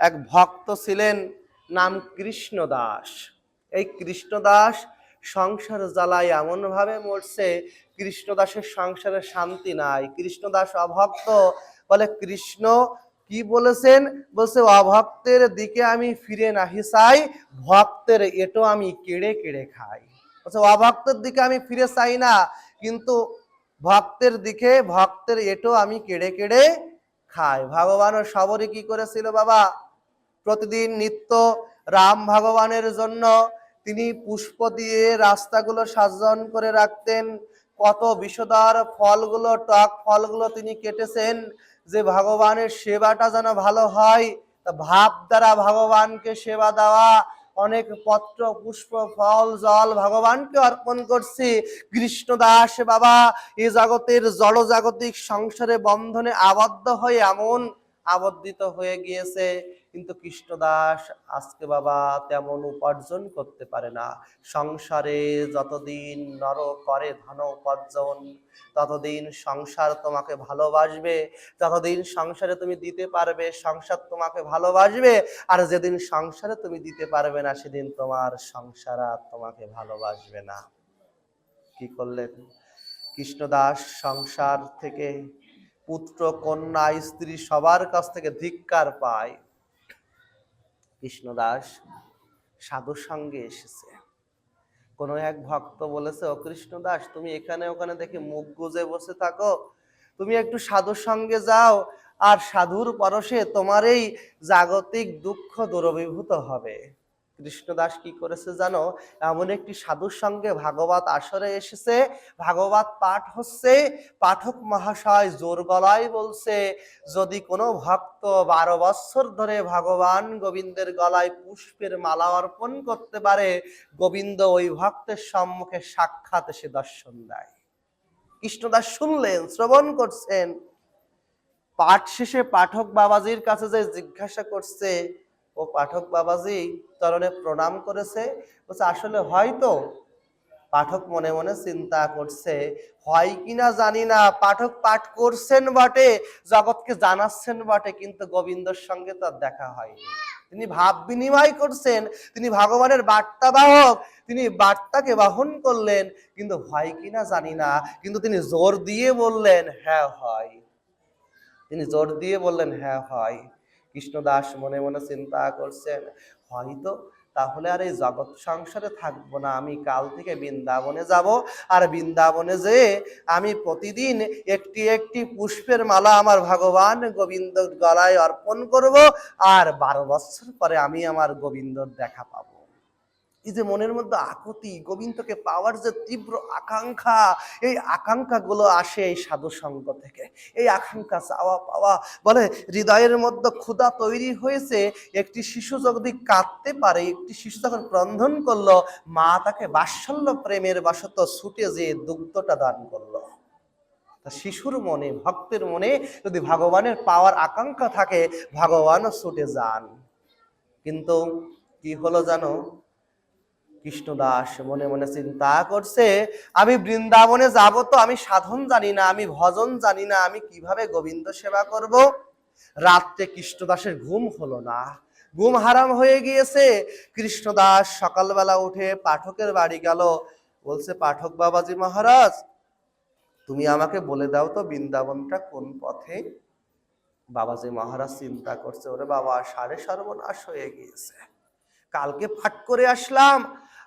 এক ভক্ত ছিলেন নাম কৃষ্ণদাস এই কৃষ্ণদাস সংসার জ্বালায় এমনভাবে মরছে কৃষ্ণদাসের সংসারে শান্তি নাই। কৃষ্ণদাস অভক্ত, বলে, কৃষ্ণ, কি বলেছেন? বলছে, অভক্তের দিকে আমি ফিরে নাহি চাই, ভক্তের এটো আমি কেড়ে কেড়ে খাই। বলছে, অভক্তের দিকে আমি ফিরে চাই না, কিন্তু ভক্তের দিকে, ভক্তের এটো আমি কেড়ে কেড়ে খাই। ভগবানও সবরে কি করেছিল বাবা? প্রতিদিন নিত্য রাম ভগবানের জন্য তিনি পুষ্প দিয়ে রাস্তাগুলো সাজন করে রাখতেন। কত বিষধর ফলগুলো, টক ফলগুলো তিনি কেটেছেন যে ভগবানের সেবাটা যেন ভালো হয়। ভাব দ্বারা ভগবানকে সেবা দেওয়া, অনেক পত্র, পুষ্প, ফল, জল ভগবানকে অর্পণ করছি। কৃষ্ণদাস বাবা, এ জগতের জড়জাগতিক সংসারে বন্ধনে আবদ্ধ হয়ে এমন আবদ্ধিত হয়ে গিয়েছে। কিন্তু কৃষ্ণদাস আজকে বাবা তেমন উপার্জন করতে পারে না। সংসারে যতদিন নর করে ধন উপার্জন, ততদিন সংসার তোমাকে ভালোবাসবে, ততদিন সংসারে তুমি দিতে পারবে, সংসার তোমাকে ভালোবাসবে, আর যেদিন সংসারে তুমি দিতে পারবে না, সেদিন তোমার সংসার আর তোমাকে ভালোবাসবে না। কি করলেন? কৃষ্ণদাস সংসার থেকে পুত্র, কন্যা, স্ত্রী সবার কাছ থেকে ধিক্কার পায়। কৃষ্ণদাস সাধুর সঙ্গে এসেছে। কোনো এক ভক্ত বলেছে, ও কৃষ্ণদাস তুমি এখানে ওখানে দেখে মুখ গুজে বসে থাকো। তুমি একটু সাধুর সঙ্গে যাও, আর সাধুর পরশে তোমার এই জাগতিক দুঃখ দূরীভূত হবে। কৃষ্ণদাস কি করেছে জানো? এমন একটি সাধুর সঙ্গে ভাগবত আসরে এসেছে। ভাগবত পাঠ হচ্ছে, পাঠক মহাশয় জোর গলায় বলছে, যদি কোনো ভক্ত বারো বছর ধরে ভগবান গোবিন্দের গলায় পুষ্পের মালা অর্পণ করতে পারে, গোবিন্দ ওই ভক্তের সম্মুখে সাক্ষাৎ এসে দর্শন দেয়। কৃষ্ণদাস শুনলেন, শ্রবণ করছেন। পাঠ শেষে পাঠক বাবাজির কাছে যে জিজ্ঞাসা করছে ও পাঠক বাবাজি চরণে প্রণাম করেছে। বলছে, আসলে হয়তো পাঠক মনে মনে চিন্তা করছে, হয় কিনা জানি না, পাঠক পাঠ করছেন বটে, জগৎকে জানাচ্ছেন বটে, কিন্তু গোবিন্দর সঙ্গে তার দেখা হয়নি। তিনি ভাব বিনিময় করছেন, তিনি ভগবানের বার্তাবাহক তিনি বার্তাকে বহন করলেন, কিন্তু হয় কিনা জানি না, কিন্তু তিনি জোর দিয়ে বললেন হ্যাঁ হয়। তিনি জোর দিয়ে বললেন হ্যাঁ হয়। কৃষ্ণদাস মনে মনে চিন্তা করছেন, হয়তো তাহলে আর এই জগৎ সংসারে থাকব না, আমি কাল থেকে বৃন্দাবনে যাব, আর বৃন্দাবনে যে আমি প্রতিদিন একটি একটি পুষ্পের মালা আমার ভগবান গোবিন্দ গলায় অর্পণ করব, আর বারো বছর পরে আমি আমার গোবিন্দর দেখা পাবো। এই যে মনের মধ্যে আকুতি, গোবিন্দকে পাওয়ার যে তীব্র আকাঙ্ক্ষা, এই আকাঙ্ক্ষাগুলো আসে এই সাধু সঙ্গ থেকে। এই আকাঙ্ক্ষা, চাওয়া পাওয়া, বলে হৃদয়ের মধ্যে ক্ষুধা তৈরি হয়েছে, একটি শিশু যদি কাঁদতে পারে, একটি শিশু যখন ক্রন্ধন করল, মা তাকে বাৎসল্য প্রেমের বশত ছুটে যে দুগ্ধটা দান করল। শিশুর মনে, ভক্তের মনে যদি ভগবানের পাওয়ার আকাঙ্ক্ষা থাকে, ভগবানও ছুটে যান। কিন্তু কি হলো জানো? কৃষ্ণদাস মনে মনে চিন্তা করছে, আমি বৃন্দাবনে যাব তো আমি সাধন জানি না, আমি ভজন জানি না, আমি কীভাবে গোবিন্দ সেবা করব? রাত্রে কৃষ্ণদাসের ঘুম হলো না। ঘুম হারাম হয়ে গিয়েছে। কৃষ্ণদাস সকালবেলা উঠে পাঠকের বাড়ি গেল। বলছে, পাঠক বাবাজি মহারাজ, তুমি আমাকে বলে দাও তো বৃন্দাবনটা কোন পথে? বাবাজি মহারাজ চিন্তা করছে, ওরে বাবা, সাড়ে সর্বনাশ হয়ে গিয়েছে। কালকে ফাট করে আসলাম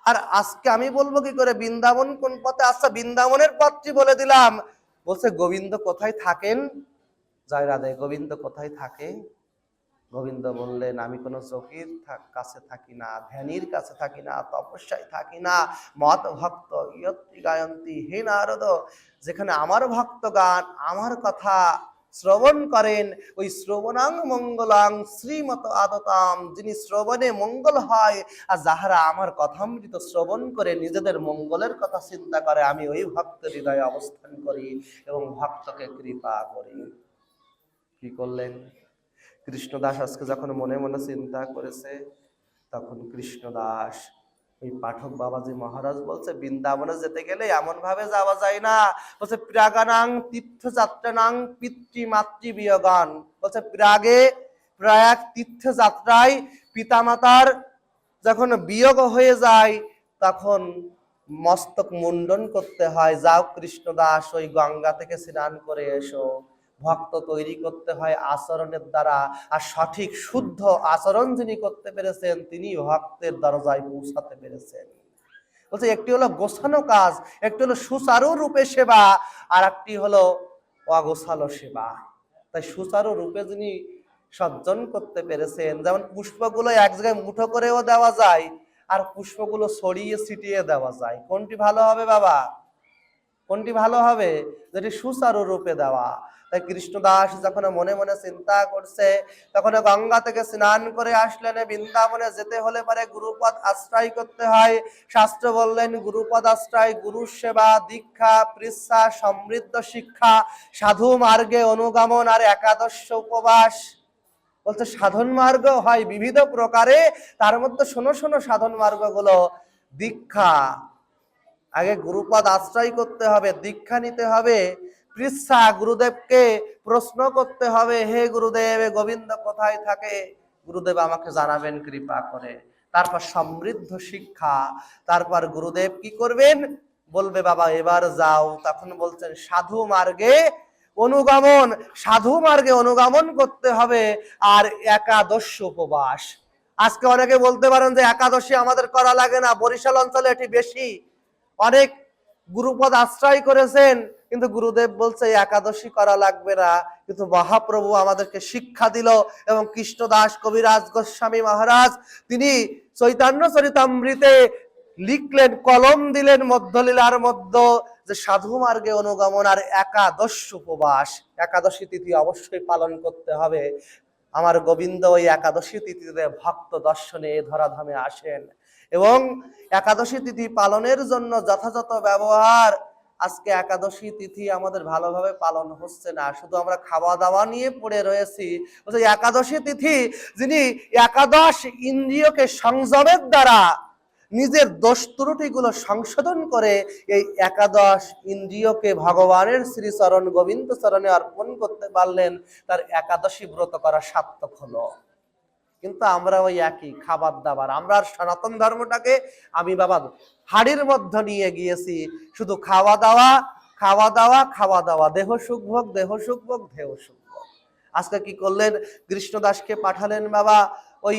আর আজকে আমি বলব কি করে? বৃন্দাবন কোন পথে? আচ্ছা বৃন্দাবনের পথটি বলে দিলাম। বলছে, গোবিন্দ কোথায় থাকেন? জয় রাধে, গোবিন্দ কোথায় থাকে? গোবিন্দ বললেন, আমি কোনো থা- কাছে থাকি না, ধ্যানীর কাছে থাকি না, তপস্যায় থাকি না মত ভক্ত ইয়ত্তি গায়ন্তী, হে নারদ, যেখানে আমার ভক্ত গান, আমার কথা শ্রবণ করেন। ওই শ্রবণাং মঙ্গলাং শ্রীমত আদতাম। যিনি শ্রবণে মঙ্গল হয়, আর যাহারা আমার কথামৃত শ্রবণ করে, নিজেদের মঙ্গলের কথা চিন্তা করে, আমি ওই ভক্ত হৃদয়ে অবস্থান করি এবং ভক্তকে কৃপা করি। কি করলেন? কৃষ্ণদাস আজকে যখন মনে মনে চিন্তা করেছে, তখন কৃষ্ণদাস ওই পাঠক বাবাজি মহারাজ বলছে, বৃন্দাবনে যেতে গেলে এমন ভাবে যাওয়া যায় না। বলছে, প্রাগানাং তীর্থযাত্রানাং পিতৃ মাতৃ বিয়োগান বলছে, প্রাগে প্রয়াগ তীর্থযাত্রায় পিতামাতার যখন বিয়োগ হয়ে যায়, তখন মস্তক মুন্ডন করতে হয়। যাও কৃষ্ণদাস, ওই গঙ্গা থেকে স্নান করে এসো। ভক্ত তৈরি করতে হয় আচরণের দ্বারা। আর সঠিক শুদ্ধ আচরণ যিনি করতে পেরেছেন, তিনি ভক্তের দরজায় পৌঁছাতে পেরেছেন। বলছে, একটি হলো গোছানো কাজ, একটি হলো সুচারু রূপে সেবা আর একটি হলো অগোছালো সেবা। তাই সুচারু রূপে যিনি সজ্জন করতে পেরেছেন, যেমন পুষ্পগুলো এক জায়গায় মুঠো করেও দেওয়া যায়, আর পুষ্পগুলো ছড়িয়ে ছিটিয়ে দেওয়া যায়। কোনটি ভালো হবে বাবা? কোনটি ভালো হবে? যেটি সুচারু রূপে দেওয়া। তাই কৃষ্ণদাস যখন মনে মনে চিন্তা করছে, তখন গঙ্গা থেকে স্নান করে আসলেন। বৃন্দাবনে যেতে হলে পরে গুরুপদ আশ্রয় করতে হয়। শাস্ত্র বললেন, গুরুপদ আশ্রয় গুরু সেবা, দীক্ষা পৃচ্ছা সমৃদ্ধ শিক্ষা, সাধু মার্গে অনুগমন আর একাদশ উপবাস। বলছে, সাধন মার্গ হয় বিবিধ প্রকারে। তার মধ্যে শোনো শোনো সাধন মার্গ মার্গগুলো। দীক্ষা, আগে গুরুপদ আশ্রয় করতে হবে, দীক্ষা নিতে হবে। পৃচ্ছা গুরুদেবকে প্রশ্ন করতে হবে, হে গুরুদেব গোবিন্দ কোথায় থাকে? গুরুদেব আমাকে জানাবেন, কৃপা করে। তারপর সমৃদ্ধ শিক্ষা, তারপর গুরুদেব কি করবেন? বলবে, বাবা, এবার যাও। তখন বলছেন, সাধু মার্গে অনুগমন, সাধু মার্গে অনুগমন করতে হবে আর একাদশ উপবাস। আজকে অনেকে বলতে পারেন যে একাদশী আমাদের করা লাগে না, বরিশাল অঞ্চলে এটি বেশি। অনেক গুরুপদ আশ্রয় করেছেন কিন্তু গুরুদেব বলছে একাদশী করা লাগবে না। কিন্তু মহাপ্রভু আমাদেরকে শিক্ষা দিল এবং কৃষ্ণদাস কবিরাজ গোস্বামী মহারাজ, তিনি চৈতন্য চরিতামৃতে লিখলেন, কলম দিলেন মধ্যলীলার মধ্য যে সাধু মার্গে অনুগমন আর একাদশ উপবাস। একাদশী তিথি অবশ্যই পালন করতে হবে। আমার গোবিন্দ ওই একাদশী তিথিতে ভক্ত দর্শনে ধরাধামে আসেন এবং একাদশী তিথি পালনের জন্য যথাযথ ব্যবহার আজকে একাদশী তিথি আমাদের ভালোভাবে পালন হচ্ছে না। শুধু আমরা খাওয়া দাওয়া নিয়ে পড়ে রয়েছি একাদশী তিথি যিনি একাদশ ইন্দ্রিয়কে সংযমের দ্বারা নিজের দোষ ত্রুটিগুলো সংশোধন করে এই একাদশ ইন্দ্রিয়কে ভগবানের শ্রীচরণ গোবিন্দ চরণে অর্পণ করতে পারলেন, তার একাদশী ব্রত করা সার্থক হলো। কিন্তু আমরা ওই একই খাবার দাবার। আমরা সনাতন ধর্মটাকে আমি বাবা হাড়ির মধ্যে নিয়ে গিয়েছি। শুধু খাওয়া দাওয়া খাওয়া দাওয়া খাওয়া দাওয়া। দেহ সুখ ভোগ, দেহ সুখ ভোগ, দেহ সুখ ভোগ। আজকে কি করলেন? কৃষ্ণদাসকে পাঠালেন বাবা। ওই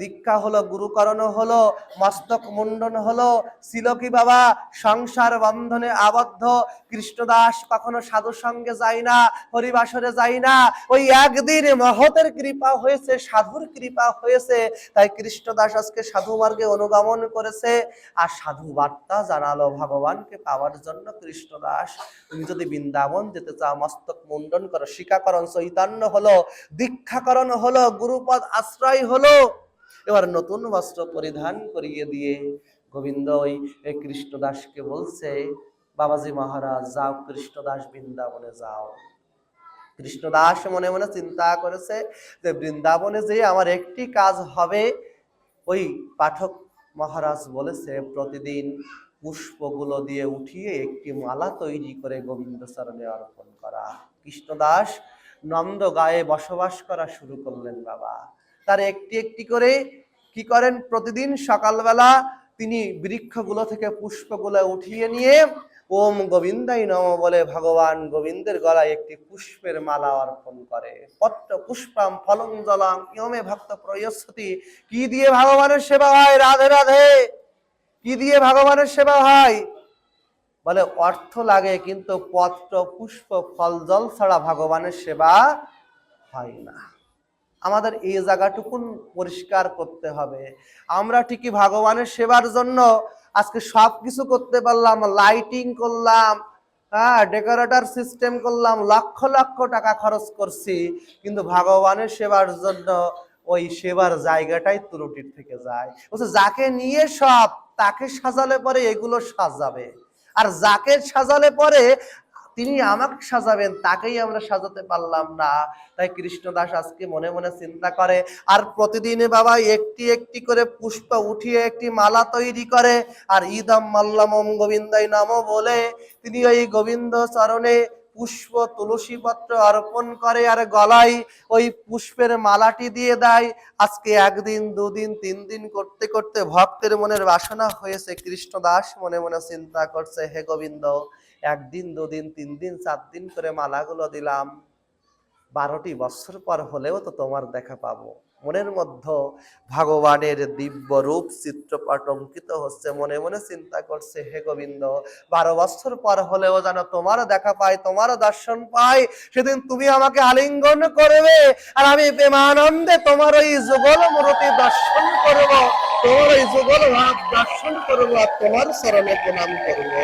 দীক্ষা হলো, গুরুকরণ হলো, মস্তক মুন্ডন হলো। ছিল কি বাবা? সংসার বন্ধনে আবদ্ধ। কৃষ্ণদাস কখনো সাধুর সঙ্গে যায় না, হরিবাসরে যায় না। ওই একদিন মহতের কৃপা হয়েছে, সাধুর কৃপা হয়েছে। তাই কৃষ্ণদাস আজকে সাধু মার্গে অনুগমন করেছে। আর সাধু বার্তা জানালো ভগবানকে পাওয়ার জন্য কৃষ্ণদাস। তুমি যদি বৃন্দাবন যেতে চাও, মস্তক মুন্ডন করো শিকাকরণ চৈতন্য হলো, দীক্ষাকরণ হলো, গুরুপদ আশ্রয় হলো। এবার নতুন বস্ত্র পরিধান করিয়ে দিয়ে গোবিন্দ ওই কৃষ্ণদাসকে বলছে বাবাজি মহারাজ, যাও কৃষ্ণদাস বৃন্দাবনে যাও। কৃষ্ণদাস মনে মনে চিন্তা করেছে যে বৃন্দাবনে যে আমার একটি কাজ হবে। ওই পাঠক মহারাজ বলেছে, প্রতিদিন পুষ্পগুলো দিয়ে উঠিয়ে একটি মালা তৈরি করে গোবিন্দ চরণে অর্পণ করা। কৃষ্ণদাস নন্দ গায়ে বসবাস করা শুরু করলেন বাবা। তার একটি একটি করে কি করেন? প্রতিদিন সকালবেলা তিনি বৃক্ষগুলো থেকে পুষ্পগুলো উঠিয়ে নিয়ে ওম গোবিন্দাই নম বলে ভগবান গোবিন্দের গলায় একটি পুষ্পের মালা অর্পণ করে। পত্র পুষ্পাম ফলং জলাম, ইয়মে ভক্ত প্রয়সতি কি দিয়ে ভগবানের সেবা হয়? রাধে রাধে। কি দিয়ে ভগবানের সেবা হয়? বলে, অর্থ লাগে, কিন্তু পত্র, পুষ্প, ফল, জল ছাড়া ভগবানের সেবা হয় না। আমাদের এই জায়গাটুকুন পরিষ্কার করতে হবে। আমরা ঠিকই ভগবানের সেবার জন্য আজকে সব কিছু করতে পারলাম লাইটিং করলাম হ্যাঁ ডেকোরেটর সিস্টেম করলাম, লক্ষ লক্ষ টাকা খরচ করছি, কিন্তু ভগবানের সেবার জন্য ওই সেবার জায়গাটাই ত্রুটির থেকে যায়। বলছে, যাকে নিয়ে সব, তাকে সাজালে পরে এগুলো সাজাবে। আর যাকে সাজালে পরে তিনি আমাকে সাজাবেন তাকেই আমরা সাজাতে পারলাম না। তাই কৃষ্ণদাস আজকে মনে মনে চিন্তা করে আর প্রতিদিনে বাবা একটি একটি করে পুষ্প উঠিয়ে একটি মালা তৈরি করে আর ইদম মাল্লামম গোবিন্দাই নাম বলে তিনি ওই গোবিন্দ চরণে পুষ্প তুলসী পত্র অর্পণ করে আর গলায় ওই পুষ্পের মালাটি দিয়ে দেয়। আজকে একদিন দুদিন তিন দিন করতে করতে ভক্তের মনের বাসনা হয়েছে। কৃষ্ণদাস মনে মনে চিন্তা করছে হে গোবিন্দ একদিন, দুদিন তিন দিন চার দিন করে মালাগুলো দিলাম। বারোটি বছর পর হলেও তো তোমার দেখা পাবো। মনের মধ্যে ভগবানের দিব্য রূপ চিত্রপট অঙ্কিত হচ্ছে, মনে মনে চিন্তা করছে, হে গোবিন্দ, বারো বছর পর হলেও যেন তোমার দেখা পাই, তোমার দর্শন পাই, সেদিন তুমি আমাকে আলিঙ্গন করবে আর আমি প্রেমানন্দে তোমার ওই যুগল মূর্তি দর্শন করব, তোমার ওই যুগল ভাব দর্শন করব আর তোমার চরণে প্রণাম করব।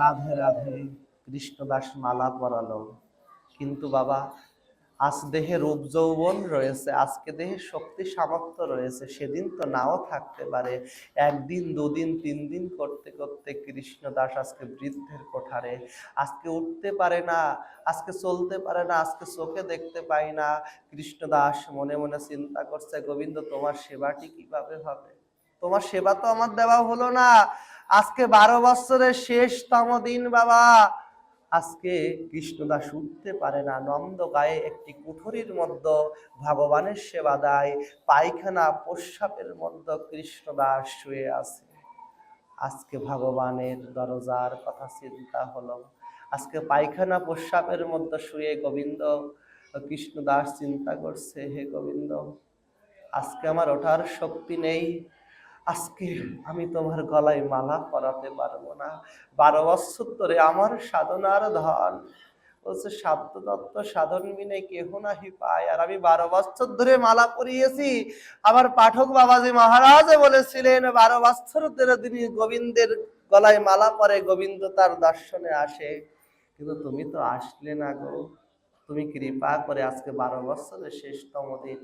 রাধে রাধে কৃষ্ণদাস মালা পরালো। কিন্তু বাবা, আজ দেহে রূপ যৌবন রয়েছে, আজকে দেহে শক্তি সামর্থ্য রয়েছে, সেদিন তো নাও থাকতে পারে। একদিন, দুদিন তিন দিন করতে করতে কৃষ্ণদাস আজকে বৃদ্ধের কোঠারে। আজকে উঠতে পারে না, আজকে চলতে পারে না, আজকে চোখে দেখতে পাই না। কৃষ্ণদাস মনে মনে চিন্তা করছে, গোবিন্দ, তোমার সেবাটি কীভাবে হবে? তোমার সেবা তো আমার দেওয়া হলো না আজকে বারো বছরের শেষতম দিন, বাবা। আজকে কৃষ্ণদাস উঠতে পারে না, নন্দ গায়ে একটি কুঠরির মধ্যে ভগবানের সেবা দেয়, পায়খানা, প্রস্রাবের মধ্যে কৃষ্ণদাস শুয়ে আছে। আজকে ভগবানের দরজার কথা চিন্তা হলো। আজকে পায়খানা, প্রস্রাবের মধ্যে শুয়ে গোবিন্দ, কৃষ্ণদাস চিন্তা করছে, হে গোবিন্দ, আজকে আমার ওঠার শক্তি নেই। আজকে আমি তোমার গলায় মালা পরাতে পারব না। বারো বছর ধরে আমার সাধনার ধন। বলছে সাধ্য সাধন বিনে কেহ নাহি পায়। আর আমি বারো বছর ধরে মালা পরিয়েছি। আমার পাঠক বাবাজি মহারাজ বলেছিলেন, বারো বছর ধরে তিনি গোবিন্দের গলায় মালা পরে, গোবিন্দ তার দর্শনে আসে। কিন্তু তুমি তো আসলে না গো। তুমি কৃপা করে আজকে বারো বছরের শেষতম দিন।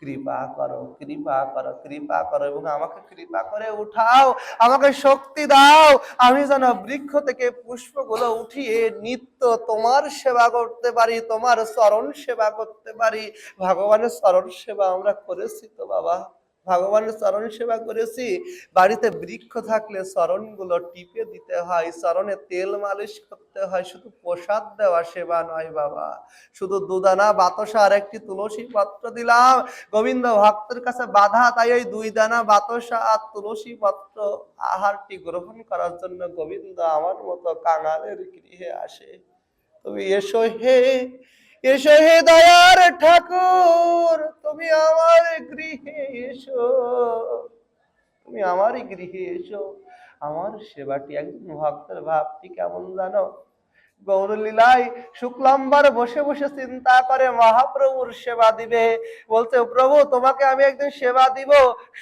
কৃপা করো কৃপা করো কৃপা করো এবং আমাকে কৃপা করে উঠাও, আমাকে শক্তি দাও। আমি যেন বৃক্ষ থেকে পুষ্পগুলো উঠিয়ে নিত্য তোমার সেবা করতে পারি, তোমার চরণ সেবা করতে পারি। ভগবানের চরণ সেবা আমরা করেছি তো বাবা। ভগবানের চরণ সেবা করেছি। বাড়িতে বৃক্ষ থাকলে চরণগুলো টিপে দিতে হয়, চরণে তেল মালিশ করতে হয়। শুধু প্রসাদ দেওয়া সেবা নয় বাবা, শুধু দুদানা, বাতাসা আর একটি তুলসী পত্র দিলাম। গোবিন্দ ভক্তের কাছে বাধা, তাই ওই দুই দানা, বাতাসা আর তুলসী পত্র আহারটি গ্রহণ করার জন্য গোবিন্দ আমার মতো কাঙালের গৃহে আসে। তুমি এসো হে এসো দয়ার ঠাকুর, তুমি আমার গৃহে এসো। তুমি আমারই গৃহে এসো। আমার সেবাটি একজন ভক্তের ভাবটি কেমন জানো? গৌরলীলায় শুক্লাম্বার বসে বসে চিন্তা করে মহাপ্রভুর সেবা দিবে। বলছে, প্রভু, তোমাকে আমি একদিন সেবা দিব।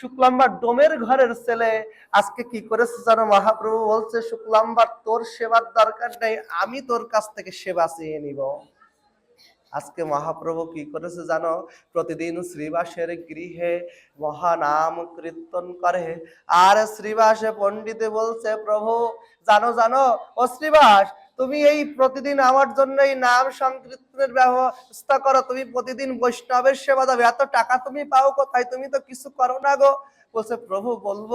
শুক্লাম্বার ডোমের ঘরের ছেলে। আজকে কি করেছে জানো মহাপ্রভু? বলছে, শুক্লাম্বার তোর সেবার দরকার নেই। আমি তোর কাছ থেকে সেবা চেয়ে নিব। আজকে মহাপ্রভু কি করেছে জানো? প্রতিদিন শ্রীবাসের গৃহে মহানাম কীর্তন করে। আর শ্রীবাসে পণ্ডিতে বলছে, প্রভু, জানো জানো, ও শ্রীবাস, তুমি এই প্রতিদিন আমার জন্য এই নাম সংকীর্তনের ব্যবস্থা করো। তুমি প্রতিদিন বৈষ্ণবের সেবা দাও। এত টাকা তুমি পাও কোথায়? তুমি তো কিছু করো না গো। বলছে, প্রভু, বলব,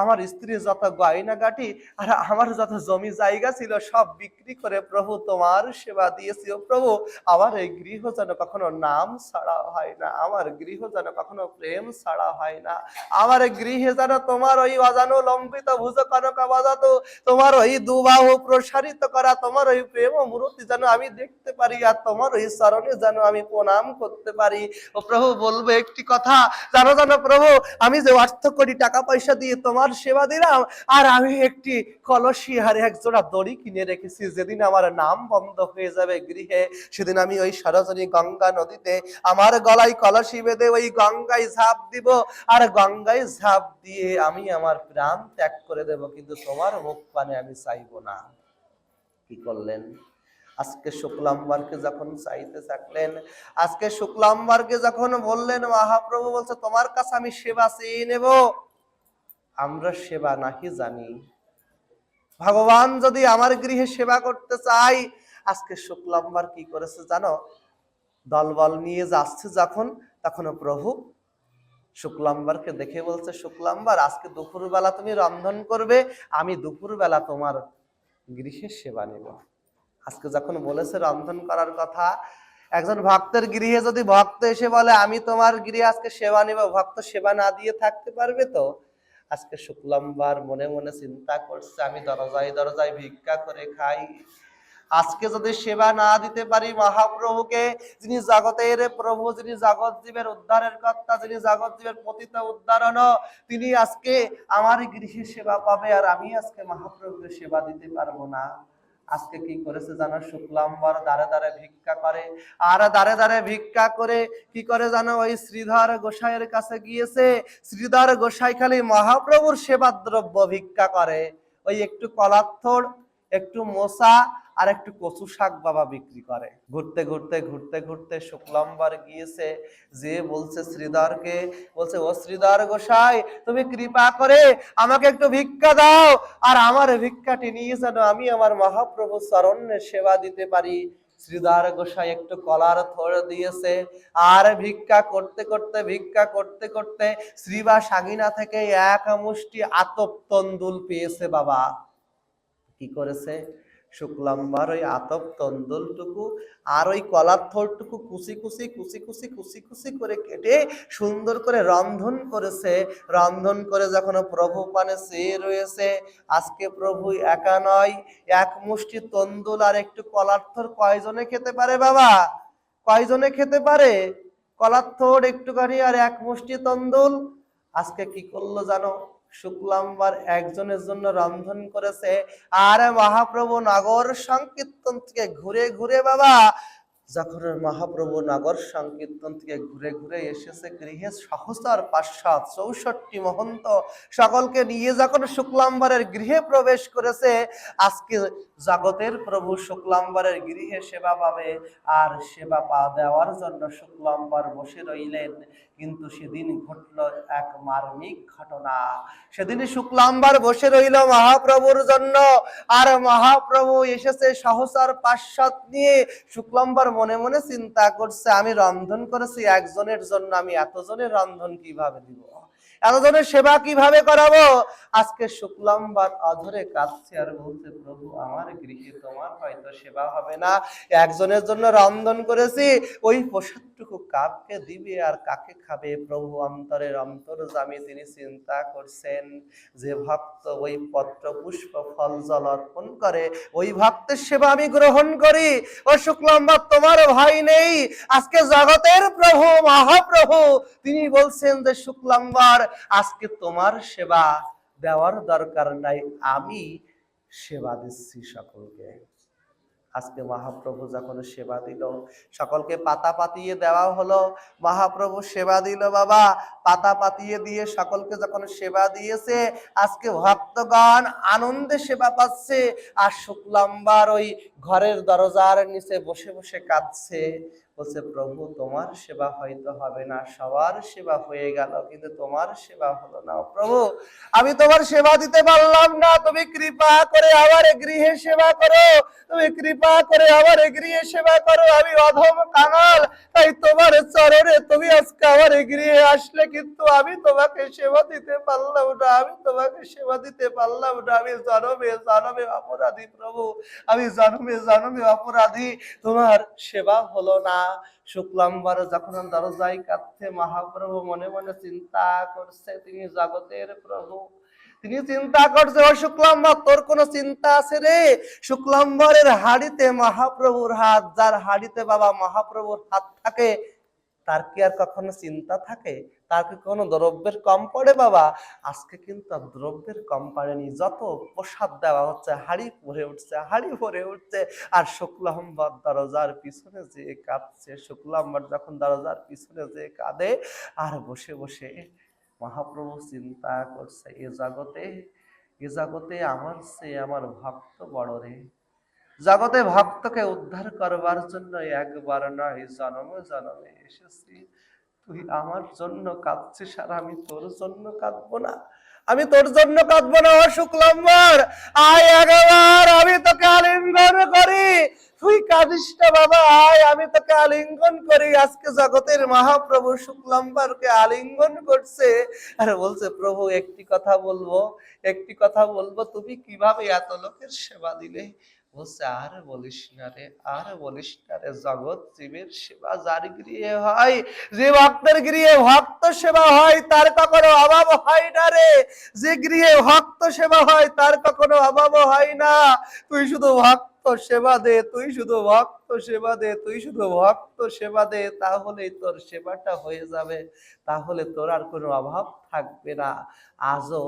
আমার স্ত্রীর যত গয়না গাঠি আর আমার যত জমি জায়গা ছিল, সব বিক্রি করে প্রভু তোমার সেবা দিয়েছি। প্রভু, আমার এই গৃহ যেন কখনো নাম ছাড়া হয় না, আমার গৃহ যেন কখনো প্রেম ছাড়া হয় না। আমার গৃহে যেন তোমার ওই অজানো লম্বিত ভুজ কনকা বাজাত, তোমার ওই দুবাহু প্রসারিত করা, তোমার ওই প্রেম মূর্তি যেন আমি দেখতে পারি আর তোমার ওই চরণে যেন আমি প্রণাম করতে পারি। ও প্রভু, বলব একটি কথা, জানো জানো প্রভু, আমি যে অর্থ কোটি টাকা পয়সা দিয়ে তোমার সেবা দিলাম। আর আমি একটি কলসি আর এক জোড়া দড়ি কিনে রেখেছি। যেদিন আমার নাম বন্ধ হয়ে যাবে গৃহে, সেদিন আমি ওই সরজনী গঙ্গা নদীতে আমার গলায় কলসি বেঁধে ওই গঙ্গায় ঝাঁপ দিব। আর গঙ্গায় ঝাঁপ দিয়ে আমি আমার প্রাণ ত্যাগ করে দেব, কিন্তু তোমার মুখ পানে আমি চাইব না। কি করলেন? আজকে শুক্লাম্বারকে যখন চাইতে থাকলেন, আজকে শুক্লাম্বারকে যখন বললেন, মহাপ্রভু বলছে, তোমার কাছে আমি সেবা চেয়ে নেব। আমরা সেবা নাকি জানি। ভগবান যদি আমার গৃহে সেবা করতে চাই, আজকে শুক্লাম্বার কি করেছে জানো? দলবল নিয়ে যাচ্ছে যখন তখন প্রভু শুক্লাম্বারকে দেখে বলছে, শুক্লাম্বার, আজকে দুপুরবেলা তুমি রন্ধন করবে, আমি দুপুরবেলা তোমার গৃহে সেবা নেব। আজকে যখন বলেছে রন্ধন করার কথা, একজন ভক্তের গৃহে যদি ভক্ত এসে বলে, আমি তোমার গৃহে আজকে সেবা নেব ভক্ত সেবা না দিয়ে থাকতে পারবে তো? আজকে শুক্লাম্বার মনে মনে চিন্তা করছে, আমি দরজায় দরজায় ভিক্ষা করে খাই। আজকে যদি সেবা না দিতে পারি মহাপ্রভুকে, যিনি জগতের প্রভু, যিনি জগৎ জীবের উদ্ধারের কর্তা, যিনি জগৎ জীবের পতিত উদ্ধারণ, তিনি আজকে আমার গৃহে সেবা পাবে আর আমি আজকে মহাপ্রভুকে সেবা দিতে পারব না। আজকে কি করেছে জানো? শুক্লাম্বর দাঁড়ে দাঁড়ে ভিক্ষা করে। আর দাঁড়ে দাঁড়ে ভিক্ষা করে কি করে জানো? ওই শ্রীধর গোসাইয়ের কাছে গিয়েছে। শ্রীধর গোসাই খালি মহাপ্রভুর সেবা দ্রব্য ভিক্ষা করে। ওই একটু কলাত্থর একটু মশা আর একটু কচু শাক বাবা বিক্রি করে। ঘুরতে ঘুরতে ঘুরতে ঘুরতে শুক্লাম্বার গিয়েছে। যে বলছে শ্রীধরকে, বলছে, ও শ্রীধর গোসাই, তুমি কৃপা করে আমাকে একটু ভিক্ষা দাও। আর আমার ভিক্ষাটি নিয়ে যেন আমি আমার মহাপ্রভু চরণে সেবা দিতে পারি। শ্রীধর গোসাই একটু কলার থর দিয়েছে। আর ভিক্ষা করতে করতে, ভিক্ষা করতে করতে শ্রীবা সাগিনা থেকে এক মুষ্টি আতপ তন্দুল পেয়েছে বাবা। কি করেছে? শুক্লাম্বার ওই আতপ তন্দুলটুকু আর ওই কলার থলটুকু কুচি কুচি কুচি কুচি কুচি কুচি করে কেটে সুন্দর করে রন্ধন করেছে। রন্ধন করে যখন প্রভু পানে চেয়ে রয়েছে, আজকে প্রভু একা নয়, এক মুষ্টি তন্দুল আর একটু কলার থর কয়জনে খেতে পারে বাবা? কয়জনে খেতে পারে? কলার থর একটুখানি আর এক মুষ্টি তন্দুল? আজকে কি করল জানো? শুক্লাম্বার একজনের জন্য রন্ধন করেছে। আর মহাপ্রভু নগর সংকীর্তন থেকে ঘুরে ঘুরে বাবা, যখন মহাপ্রভু নগর সংকীর্তন থেকে ঘুরে ঘুরে এসেছে, গৃহে সহস্র পাঁচশো চৌষট্টি মহন্ত সকলকে নিয়ে যখন শুক্লাম্বরের গৃহে প্রবেশ করেছে, আজকে জগতের প্রভু শুক্লাম্বরের গৃহে সেবা পাবে। আর সেবা পা দেওয়ার জন্য শুক্লাম্বর বসে রইলেন। কিন্তু সেদিন ঘটল এক মার্মিক ঘটনা। সেদিন শুক্লাম্বার বসে রইল মহাপ্রভুর জন্য, আর মহাপ্রভু এসেছে সহসার পাশ্চাত নিয়ে। শুক্লাম্বার মনে মনে চিন্তা করছে, আমি রন্ধন করেছি, একজনের জন্য আমি এতজনের রন্ধন কীভাবে দিব? এতজনের সেবা কীভাবে করাবো? আজকে শুক্লাম্বার অধরে কাঁদছে আর বলছে, প্রভু, আমার গৃহে তোমার হয়তো সেবা হবে না। একজনের জন্য রন্ধন করেছি, ওই প্রসাদটুকু কাকে দিবে আর কাকে খাবে? প্রভু, অন্তরের অন্তর জামি তিনি চিন্তা করছেন। যে ভক্ত ওই পত্র পুষ্প ফল জল অর্পণ করে, ওই ভক্তের সেবা আমি গ্রহণ করি। ও শুক্লাম্বার তোমার ভাই নেই। আজকে জগতের প্রভু, মহাপ্রভু, তিনি বলছেন যে, শুক্লাম্বার আজকে তোমার সেবা দেওয়ার দরকার নাই, আমি সেবা দিচ্ছি সকলকে। আজকে মহাপ্রভু যখন সেবা দিল, সকলকে পাতা পাতিয়ে দেওয়া হলো। মহাপ্রভু সেবা দিল, বাবা। পাতা পাতিয়ে দিয়ে সকলকে যখন সেবা দিয়েছে, আজকে ভক্তগণ আনন্দে সেবা পাচ্ছে। আর শুক্লাম্বার ওই ঘরের দরজার নিচে বসে বসে কাঁদছে। বলছে, প্রভু, তোমার সেবা হয়তো হবে না। সবার সেবা হয়ে গেল, কিন্তু তোমার সেবা হলো না। প্রভু, আমি তোমার সেবা দিতে পারলাম না। তুমি কৃপা করে আবার গৃহে সেবা করো। তুমি কৃপা করে আবার গৃহে সেবা করো। আমি অধম কাঙাল, তাই তোমার চরণে তুমি আজকে আমার গৃহে আসলে কিন্তু আমি তোমাকে সেবা দিতে পারলাম না, আমি তোমাকে সেবা দিতে পারলাম না। আমি জনমে জনমে অপরাধী প্রভু, আমি জনমে জনমে অপরাধী, তোমার সেবা হলো না। শুক্লাম্বার যখন দরজায় কাঁদছে, মহাপ্রভু মনে মনে চিন্তা করছে তিনি জগতের প্রভু তিনি চিন্তা করছে ও শুক্লাম্বর, তোর কোনো চিন্তা আছে রে? শুক্লাম্বরের হাড়িতে মহাপ্রভুর হাত, যার হাড়িতে বাবা মহাপ্রভুর হাত থাকে তার কি আর কখনো চিন্তা থাকে? তার কি কোনো দ্রব্যের কম পড়ে বাবা? আজকে কিন্তু দ্রব্যের কম পড়েনি। যত প্রসাদ দেওয়া হচ্ছে, হাড়ি ভরে উঠছে, হাড়ি ভরে উঠছে। আর শুক্লাম্বর দরজার পিছনে যে কাঁদছে শুক্লাম্বর যখন দরজার পিছনে যে কাঁদে, আর বসে বসে মহাপ্রভু চিন্তা করছে, এ জগতে এ জগতে আমার সে আমার ভক্ত বড় রে। জগতে ভক্তকে উদ্ধার করবার জন্য একবার নয়, জনমে জনমে এসেছি। তুই আমার জন্য কাঁদছিস আর আমি তোর জন্য কাঁদবো না। আমি তোর জন্য কাঁদবো না শুক্লাম্বর। আয় একবার, আমি তোকে আলিঙ্গন করি। তুই কাঁদিস না বাবা, আয়, আমি তোকে আলিঙ্গন করি। আজকে জগতের মহাপ্রভু শুক্লাম্বারকে আলিঙ্গন করছে। আর বলছে, প্রভু, একটি কথা বলব, একটি কথা বলব, তুমি কীভাবে এত লোকের সেবা দিলে? বলছে, আর বলিস না রে, আর বলিস না রে, জগৎ জীবের সেবা যার গৃহে হয়, যে ভক্তের গৃহে ভক্ত সেবা হয়, তার কখনো অভাব হয় না রে। যে গৃহে ভক্ত সেবা হয়, তার কখনো অভাব হয় না। তুই শুধু ভক্ত সেবা দে, তুই শুধু ভক্ত সেবা দে, তুই শুধু ভক্ত সেবা দে, তাহলেই তোর সেবাটা হয়ে যাবে। তাহলে তোর আর কোনো অভাব থাকবে না। আজও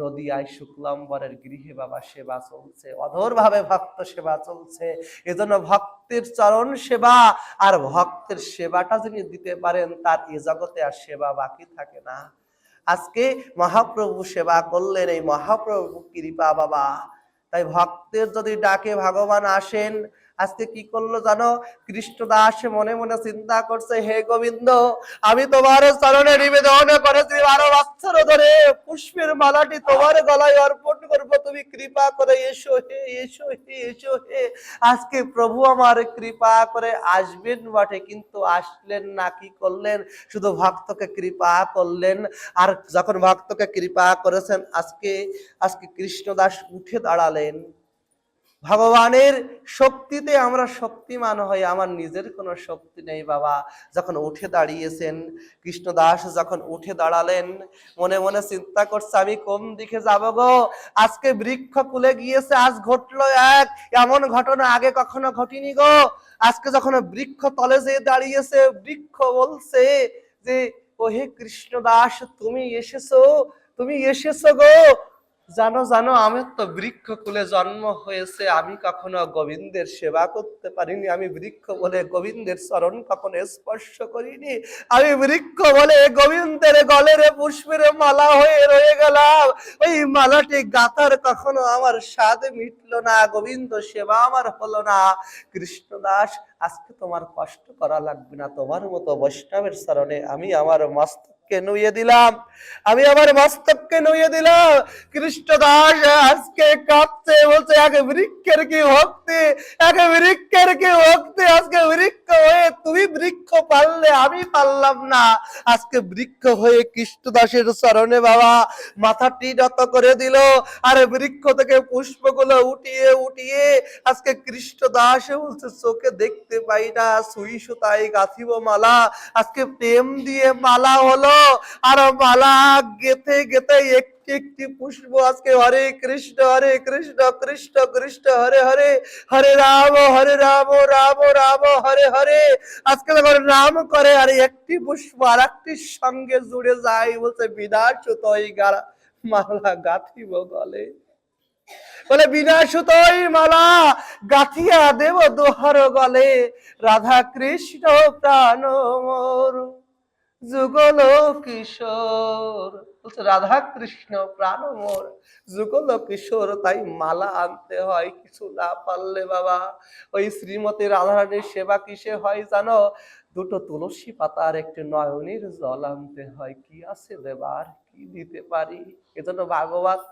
নদিয়ায় শুক্লাম্বরের গৃহে বাবা সেবা চলছে অধর ভাবে ভক্ত সেবা চলছে, এজন্য ভক্তের চরণ সেবা আর ভক্তের সেবাটা যিনি দিতে পারেন তার এ জগতে আর সেবা বাকি থাকে না। আজকে মহাপ্রভু সেবা করলেন, এই মহাপ্রভু কৃপা বাবা। তাই ভক্তের যদি ডাকে ভগবান আসেন আজকে কি করল জানো? কৃষ্ণদাস মনে মনে চিন্তা করছে, হে গোবিন্দ, আমি তোমার চরণে নিবেদন করেছি, বারো বছর ধরে পুষ্পের মালাটি তোমার গলায় অর্পণ করব। তুমি কৃপা করে এসো হে এসো হে এসো হে। আজকে প্রভু আমার কৃপা করে আসবেন বটে, কিন্তু আসলেন না, কি করলেন? শুধু ভক্তকে কৃপা করলেন। আর যখন ভক্তকে কৃপা করেছেন, আজকে আজকে কৃষ্ণদাস উঠে দাঁড়ালেন। ভগবানের শক্তিতে আমরা শক্তিমান হই, আমার নিজের কোনো শক্তি নেই বাবা। যখন উঠে দাঁড়িয়েছেন, কৃষ্ণদাস যখন উঠে দাঁড়ালেন, মনে মনে চিন্তা করছে, আমি কোন দিকে যাব গো? আজকে বৃক্ষ কুলে গিয়েছে, আজ ঘটলো এক, এমন ঘটনা আগে কখনো ঘটিনি গো। আজকে যখন বৃক্ষ তলে যেয়ে দাঁড়িয়েছে, বৃক্ষ বলছে যে, ওহে কৃষ্ণদাস, তুমি এসেছ? তুমি এসেছ গো? জানো জানো আমার তো বৃক্ষ কুলে জন্ম হয়েছে। আমি কখনো গোবিন্দের সেবা করতে পারিনি। আমি বৃক্ষ বলে গোবিন্দের চরণ কখনো স্পর্শ করিনি। আমি বৃক্ষ বলে গোবিন্দের গলের পুষ্পের মালা হয়ে রয়ে গেলাম। ওই মালাটি গাতার কখনো আমার স্বাদ মিটলো না। গোবিন্দ সেবা আমার হলো না। কৃষ্ণদাস, আজকে তোমার কষ্ট করা লাগবে না। তোমার মতো বৈষ্ণবের চরণে আমি আমার মস্তককে নুয়ে দিলাম? আমি আমার মস্তককে নুয়ে দিলাম। কৃষ্ণদাস আজকে কাঁপছে, বলছে এক বৃক্ষের কি ভক্তি? এক বৃক্ষের কি ভক্তি? আজকে বৃক্ষ হয়ে তুমি বৃক্ষ পারলে আমি পারলাম না। আজকে বৃক্ষ হয়ে কৃষ্ণদাসের চরণে বাবা, মাথাটি নত করে দিল। আর বৃক্ষ থেকে পুষ্পগুলো উঠিয়ে উঠিয়ে আজকে কৃষ্ণদাস বলছে, চোখে দেখতে পাই না, সুই সুতাই গাঁথিব মালা। আজকে প্রেম দিয়ে মালা হলো। আর মালা গেথে গেথে একটি একটি পুষ্প আজকে হরে কৃষ্ণ হরে কৃষ্ণ কৃষ্ণ কৃষ্ণ, হরে হরে হরে রাম হরে রাম রাম রাম, হরে হরে। আজকে যখন নাম করে আর একটি পুষ্প আর একটির সঙ্গে জুড়ে যায় বলছে বিনাশ তৈ গারা মালা গাথিব গলে। বলে, বিনাশুতই মালা গাথিয়া দেব দোহর গলে। রাধা কৃষ্ণ প্রাণ মোর যুগল কিশোর বলছে রাধা কৃষ্ণ প্রাণ মোর। যুগল কিশোর তাই মালা আনতে হয়, কিছু না পারলে বাবা। ওই শ্রীমতী রাধারানীর সেবা কিসে হয় জানো? দুটো তুলসী পাতার একটি নয়নের জল আনতে হয়। কি আছে দেবার? দিতে পারি। এজন্য ভাগবত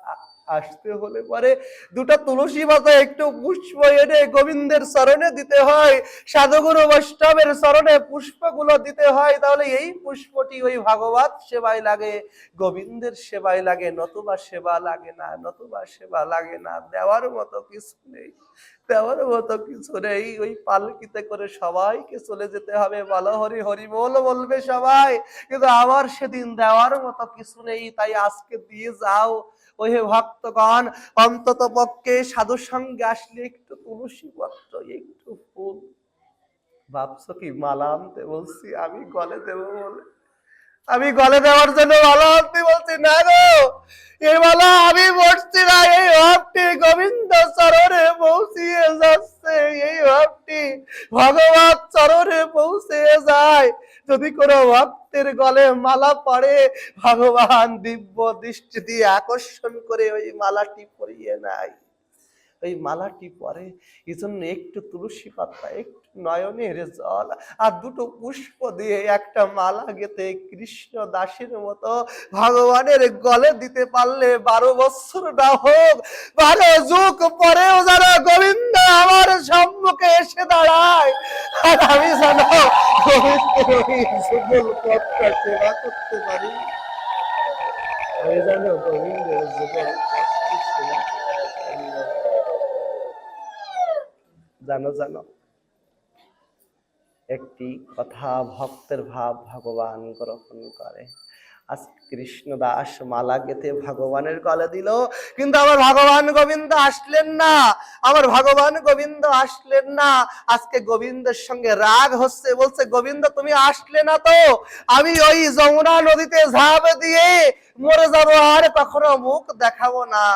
আসতে হলে পরে দুটো তুলসী পাতা একটু পুষ্প এনে গোবিন্দের চরণে দিতে হয়। সাধুগুরু বৈষ্ণবের চরণে পুষ্পগুলো দিতে হয়। তাহলে এই পুষ্পটি ওই ভাগবত সেবায় লাগে, গোবিন্দের সেবায় লাগে, নতুবা সেবা লাগে না, নতুবা সেবা লাগে না, দেওয়ার মতো কিছু নেই। দেওয়ার মতো কিছু নেই। ওই পালকিতে করে সবাইকে চলে যেতে হবে। বলো, হরি হরি বল, বলবে সবাই। কিন্তু আমার সেদিন দেওয়ার মতো কিছু নেই, তাই আজকে দিয়ে যাও। ওই হে ভক্তগণ, অন্তত পক্ষে সাধু সঙ্গে আসলে একটু তুলসী পত্র, একটু ফুল। ভাবছ কি, মালা আনতে বলছি, আমি গলে দেবো বলে। আমি গলে দেওয়ার জন্য মালা আনতে বলছি, না গো এই মালা আমি বসছি না এই ভাবটি গোবিন্দ চরণে পৌঁছিয়ে যাচ্ছে এই ভাবটি ভগবান চরণে পৌঁছে যায়। যদি কোনো ভক্তের গলে মালা পড়ে, ভগবান দিব্য দৃষ্টি দিয়ে আকর্ষণ করে ওই মালাটি পরিয়ে নেয়। ওই মালাটি পরে এই জন্য একটু তুলসী পাতা, একটু নয়নের জল আর দুটো পুষ্প দিয়ে একটা মালা গেতে কৃষ্ণ দাসের মতো ভগবানের গলে দিতে পারলে বারো বছর না হোক, বারো যুগ পরেও যারা গোবিন্দ আমার সম্মুখে এসে দাঁড়ায়। আর আমি যেন। জানো জানো। একটি কথা ভক্তের ভাব ভগবান গ্রহণ করে। আজ কৃষ্ণ দাস মালা গেতে ভগবানের কলে দিল, কিন্তু আমার ভগবান গোবিন্দ আসলেন না। আমার ভগবান গোবিন্দ আসলেন না। আজকে গোবিন্দের সঙ্গে রাগ হচ্ছে, বলছে, গোবিন্দ, তুমি আসলে না তো? আমি ওই যমুনা নদীতে ঝাঁপ দিয়ে মরে যাব, আর কখনো মুখ দেখাবো না।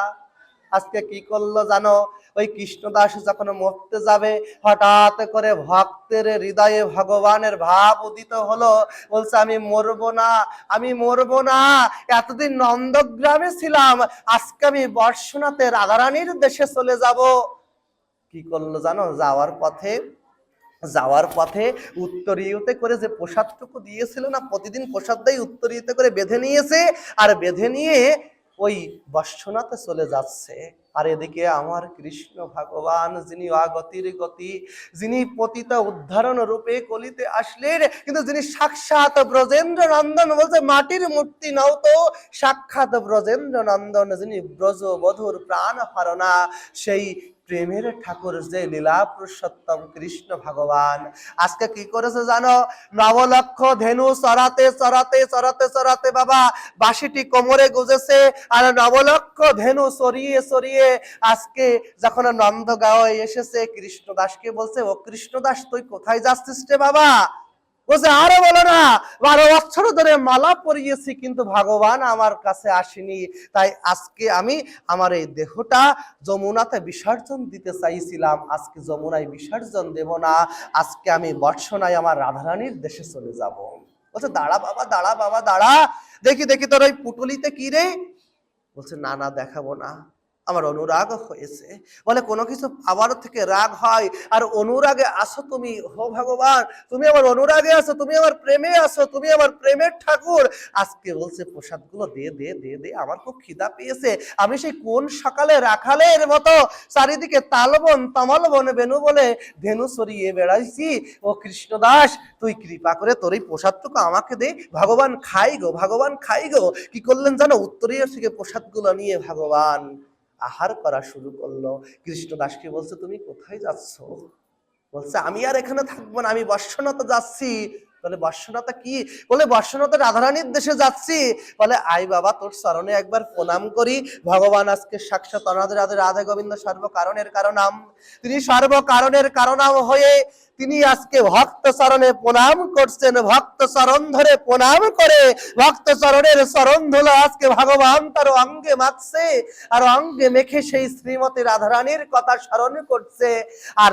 আজকে কি করল জানো? ওই কৃষ্ণদাস যখন মরতে যাবে, হঠাৎ করে ভক্তের হৃদয়ে ভগবানের ভাব উদিত হলো। বলছে, আমি মরবো না, আমি মরবো না। এতদিন নন্দগ্রামে ছিলাম, আজকে আমি বর্ষনাতে রাধারানীর দেশে চলে যাব। কি করল জানো? যাওয়ার পথে যাওয়ার পথে উত্তরীয়তে করে যে প্রসাদটুকু দিয়েছিল না, প্রতিদিন প্রসাদ উত্তরীয়তে করে বেঁধে নিয়েছে। আর বেঁধে নিয়ে ওই বাসনাতে চলে যাচ্ছে। আর এদিকে আমার কৃষ্ণ ভগবান, যিনি আগতির গতি, যিনি পতিত উদ্ধারণ রূপে কলিতে আসলেন, কিন্তু যিনি সাক্ষাৎ ব্রজেন্দ্র নন্দন বলছে, মাটির মূর্তি নাও তো। সাক্ষাৎ ব্রজেন্দ্র নন্দন যিনি ব্রজ বধুর প্রাণ হারণা সেই প্রেমের ঠাকুর যে লীলা পুরুষোত্তম কৃষ্ণ ভগবান। আজকে কি করেছে জানো? নবলক্ষ ধেনু চড়াতে চড়াতে চড়াতে চড়াতে বাবা বাঁশিটি কোমরে গুজেছে আর নবলক্ষ ধেনু সরিয়ে সরিয়ে আজকে যখন নন্দগাঁও এসেছে, কৃষ্ণদাসকে বলছে, ও কৃষ্ণদাস, তুই কোথায় যাচ্ছিস রে বাবা? বলছে, আরে বলো না, বারো বছর ধরে মালা পরিয়েছি, কিন্তু ভগবান আমার কাছে আসেনি। তাই আজকে আমি আমার এই দেহটা যমুনাতে বিসর্জন দিতে চাইছিলাম। আজকে যমুনায় বিসর্জন দেব না। আজকে আমি বর্ষনায় আমার রাধারানীর দেশে চলে যাব। বলছে, দাঁড়া বাবা দাঁড়া বাবা, দাঁড়া। দেখি দেখি তোর ওই পুটুলিতে কি রে? বলছে, না না, দেখাবো না। আমার অনুরাগ হয়েছে। বলে, কোনো কিছু আবার থেকে রাগ হয়, আর অনুরাগে আসো তুমি হো ভগবান, তুমি আমার অনুরাগে আছো, তুমি আমার প্রেমে আছো, তুমি আমার প্রেমের ঠাকুর। আজকে বলছে, প্রসাদগুলো দে দে দে দে আমার খুব খিদা পেয়েছে। আমি সেই কোন সকালে রাখালের মতো চারিদিকে তালবন, তামালবন, বেনু বলে ধেনু সরিয়ে বেড়াইছি। ও কৃষ্ণদাস, তুই কৃপা করে তোর এই প্রসাদটুকু আমাকে দে। ভগবান খাই গো, ভগবান খাই গো। কি করলেন জানো? উত্তরীয় থেকে প্রসাদগুলো নিয়ে ভগবান আহার করা শুরু করল। কৃষ্ণদাসকে বলছে, তুমি কোথায় যাচ্ছ? বলছে, আমি আর এখানে থাকব না, আমি বর্ষণতা যাচ্ছি। বলে বর্ষণতা কি? বলে বর্ষণতা রাধারানীর দেশে যাচ্ছি। বলে আই বাবা, তোর চরণে একবার প্রণাম করি। ভগবান আজকে সাক্ষাৎ অনাথ রাধে রাধে গোবিন্দ সর্বকারণের কারণাম। তিনি সর্বকারণের কারণাম হয়ে, তিনি আজকে ভক্ত চরণে প্রণাম করছেন। ভক্ত চরণ ধরে প্রণাম করে, ভক্ত চরণের চরণ ধুলো আজকে ভগবান তার অঙ্গে মাখছে। আর অঙ্গে মেখে সেই শ্রীমতী রাধারানীর কথা স্মরণ করছে। আর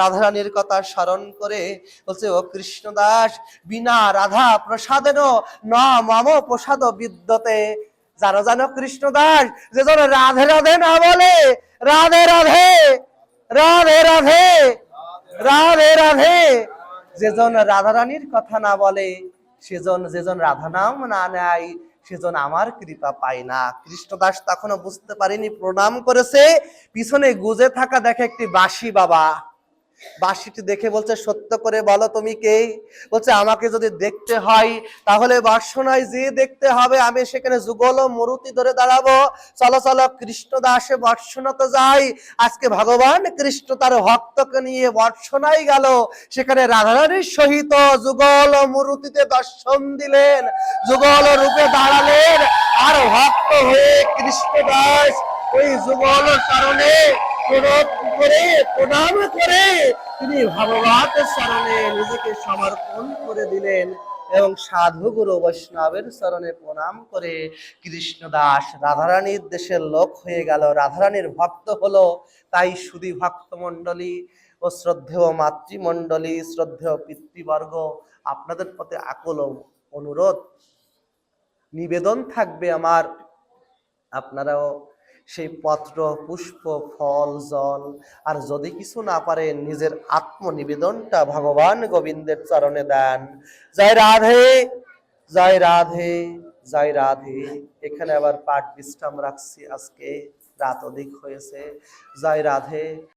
রাধারানীর কথা স্মরণ করে বলছে, ও কৃষ্ণদাস, বিনা রাধা প্রসাদেন ন মম প্রসাদ বিদ্যতে। জানো জানো কৃষ্ণদাস, যে যেন রাধে রাধে না বলে, রাধে রাধে রাধে রাধে রাধে রাধে। যেজন রাধারানীর কথা না বলে সেজন যেজন রাধা নাম না নেয় সেজন আমার কৃপা পায় না। কৃষ্ণদাস তখনও বুঝতে পারেনি, প্রণাম করেছে। পিছনে গুজে থাকা দেখে একটি বাসি বাবা বাসিটি দেখে বলছে, সত্য করে বলো তুমি কে? বলছে, আমাকে যদি দেখতে হয়, তাহলে বাসনায় যে দেখতে হবে, আমি সেখানে যুগল মরুতি ধরে দাঁড়াবো। চলো চলো, কৃষ্ণ দাসে বর্ষণতে যাই। আজকে ভগবান কৃষ্ণ তার ভক্তকে নিয়ে বর্ষণায় গেল। সেখানে রাধারানীর সহিত যুগল মূর্তিতে দর্শন দিলেন। যুগল রূপে দাঁড়ালেন। আর ভক্ত হয়ে কৃষ্ণ দাস ওই যুগল কারণে করে, প্রণাম করে তিনি ভগবানের চরণে নিজেকে সমর্পণ করে দিলেন এবং সাধু গুরু বৈষ্ণবের চরণে প্রণাম করে কৃষ্ণদাস রাধারানীর দেশের লোক হয়ে গেল। রাধারানীর ভক্ত হলো তাই সুধী ভক্ত মণ্ডলী ও শ্রদ্ধেয় মাতৃমণ্ডলী, শ্রদ্ধেয় পিতৃবর্গ। আপনাদের প্রতি আকল অনুরোধ। নিবেদন থাকবে আমার। আপনারাও সেই পত্র, পুষ্প, ফল, জল। আর যদি কিছু না পারে, নিজের আত্মনিবেদনটা ভগবান গোবিন্দের চরণে দেন। জয় রাধে জয় রাধে জয় রাধে। এখানে আবার পাঠ বিশ্রাম রাখছি আজকে। রাত অধিক হয়েছে। জয় রাধে।